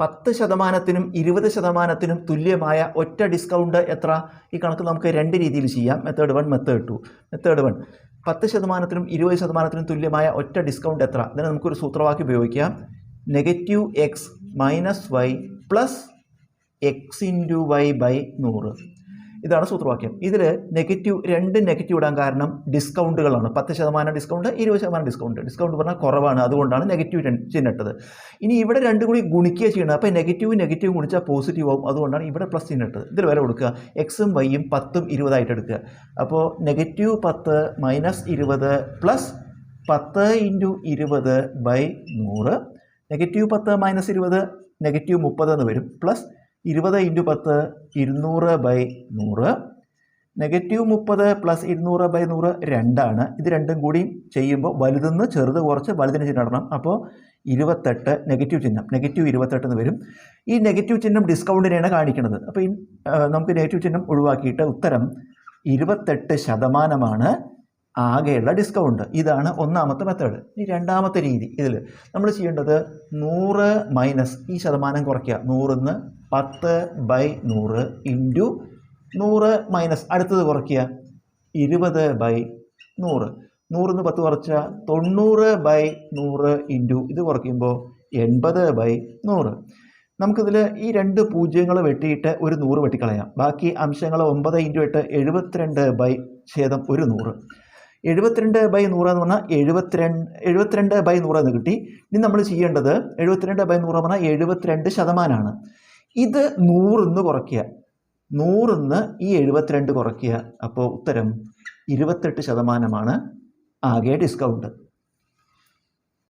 പത്ത് ശതമാനത്തിനും ഇരുപത് ശതമാനത്തിനും തുല്യമായ ഒറ്റ ഡിസ്കൗണ്ട് എത്ര? ഈ കണക്ക് നമുക്ക് രണ്ട് രീതിയിൽ ചെയ്യാം. Method one method two method one പത്ത് ശതമാനത്തിനും ഇരുപത് ശതമാനത്തിനും തുല്യമായ ഒറ്റ ഡിസ്കൗണ്ട് എത്ര? ഇതിന് നമുക്കൊരു സൂത്രവാക്യം ഉപയോഗിക്കാം. Negative X minus Y plus X into Y by നൂറ്. ഇതാണ് സൂത്രവാക്യം. ഇതിൽ നെഗറ്റീവ് രണ്ട് നെഗറ്റീവ് ഇടാൻ കാരണം ഡിസ്കൗണ്ടുകളാണ് പത്ത് ശതമാനം ഡിസ്കൗണ്ട് ഇരുപത് ശതമാനം ഡിസ്കൗണ്ട് ഡിസ്കൗണ്ട് പറഞ്ഞാൽ കുറവാണ്. അതുകൊണ്ടാണ് നെഗറ്റീവ് ചിഹ്നം ഇട്ടത്. ഇനി ഇവിടെ രണ്ടും കൂടി ഗുണിക്കുക ചെയ്യണം അപ്പോൾ നെഗറ്റീവ് നെഗറ്റീവ് ഗുണിച്ചാൽ പോസിറ്റീവ് ആവും. അതുകൊണ്ടാണ് ഇവിടെ പ്ലസ് ചിഹ്നം ഇട്ടത്. ഇതിൽ വില കൊടുക്കുക. എക്സും വൈയും പത്തും ഇരുപതായിട്ട് എടുക്കുക. അപ്പോൾ നെഗറ്റീവ് പത്ത് മൈനസ് ഇരുപത് പ്ലസ് പത്ത് ഇന്റു ഇരുപത് ബൈ നൂറ്. നെഗറ്റീവ് പത്ത് മൈനസ് ഇരുപത് നെഗറ്റീവ് മുപ്പത് എന്ന് വരും. പ്ലസ് ഇരുപത് ഇന്റു പത്ത് ഇരുന്നൂറ് ബൈ നൂറ്. നെഗറ്റീവ് മുപ്പത് പ്ലസ് ഇരുന്നൂറ് ബൈ നൂറ് രണ്ടാണ്. ഇത് രണ്ടും കൂടി ചെയ്യുമ്പോൾ വലുതെന്ന് ചെറുത് കുറച്ച് വലുതിന് ചിഹ്നം ഇടണം. അപ്പോൾ ഇരുപത്തെട്ട് നെഗറ്റീവ് ചിഹ്നം. നെഗറ്റീവ് ഇരുപത്തെട്ട് എന്ന് വരും. ഈ നെഗറ്റീവ് ചിഹ്നം ഡിസ്കൗണ്ടിനെയാണ് കാണിക്കുന്നത്. അപ്പോൾ നമുക്ക് നെഗറ്റീവ് ചിഹ്നം ഒഴിവാക്കിയിട്ട് ഉത്തരം ഇരുപത്തെട്ട് ശതമാനമാണ്. ആകെയുള്ള ഡിസ്കൗണ്ട് ഇതാണ് ഒന്നാമത്തെ മെത്തേഡ് ഇനി രണ്ടാമത്തെ രീതി ഇതിൽ നമ്മൾ ചെയ്യേണ്ടത് നൂറ് മൈനസ് ഈ ശതമാനം കുറയ്ക്കുക. നൂറിന്ന് പത്ത് ബൈ നൂറ് ഇന്റു നൂറ് മൈനസ് അടുത്തത് കുറയ്ക്കുക. ഇരുപത് ബൈ നൂറ്. നൂറിന്ന് പത്ത് കുറച്ച തൊണ്ണൂറ് ബൈ നൂറ് ഇന്റു ഇത് കുറയ്ക്കുമ്പോൾ എൺപത് ബൈ നൂറ്. നമുക്കിതിൽ ഈ രണ്ട് പൂജ്യങ്ങൾ വെട്ടിയിട്ട് ഒരു നൂറ് വെട്ടിക്കളയാം. ബാക്കി അംശങ്ങൾ ഒമ്പത് ഇന്റു എട്ട് എഴുപത്തിരണ്ട് ബൈ ഛേദം ഒരു നൂറ്. എഴുപത്തിരണ്ട് ബൈ നൂറ് എന്ന് പറഞ്ഞാൽ എഴുപത്തിരണ്ട് എഴുപത്തിരണ്ട് ബൈ നൂറ് എന്ന് കിട്ടി. ഇനി നമ്മൾ ചെയ്യേണ്ടത് എഴുപത്തിരണ്ട് ബൈ നൂറ് പറഞ്ഞാൽ എഴുപത്തിരണ്ട് ശതമാനമാണ് ഇത് നൂറിന്ന് കുറയ്ക്കുക. നൂറിന്ന് ഈ എഴുപത്തിരണ്ട് കുറയ്ക്കുക. അപ്പോൾ ഉത്തരം ഇരുപത്തെട്ട് ശതമാനമാണ്. ആകെ ഡിസ്കൗണ്ട്